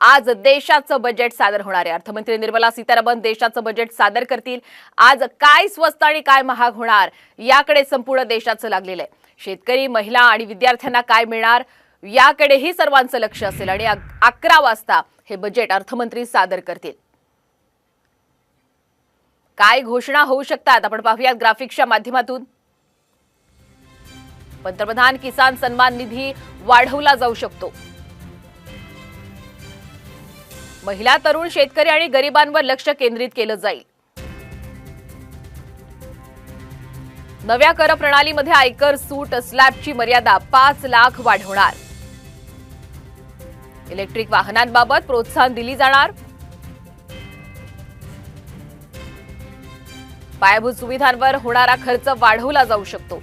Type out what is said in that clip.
आज देशाचं बजेट सादर होणार आहे. अर्थमंत्री निर्मला सीतारामन देशाचं बजेट सादर करतील. आज काय स्वस्त आणि काय महाग होणार याकडे संपूर्ण देशाचं लागलेलं आहे. शेतकरी महिला आणि विद्यार्थ्यांना काय मिळणार याकडेही सर्वांचं लक्ष असेल आणि अकरा वाजता हे बजेट अर्थमंत्री सादर करतील. काय घोषणा होऊ शकतात? आपण पाहूयात ग्राफिक्सच्या माध्यमातून. पंतप्रधान किसान सन्मान निधी वाढवला जाऊ शकतो. महिला तरुण शेतकरी आणि गरिबांवर लक्ष केंद्रित केलं जाईल. नव्या कर प्रणालीमध्ये आयकर सूट स्लॅबची मर्यादा पाच लाख वाढवणार. इलेक्ट्रिक वाहनांबाबत प्रोत्साहन दिली जाणार. पायाभूत सुविधांवर होणारा खर्च वाढवला जाऊ शकतो.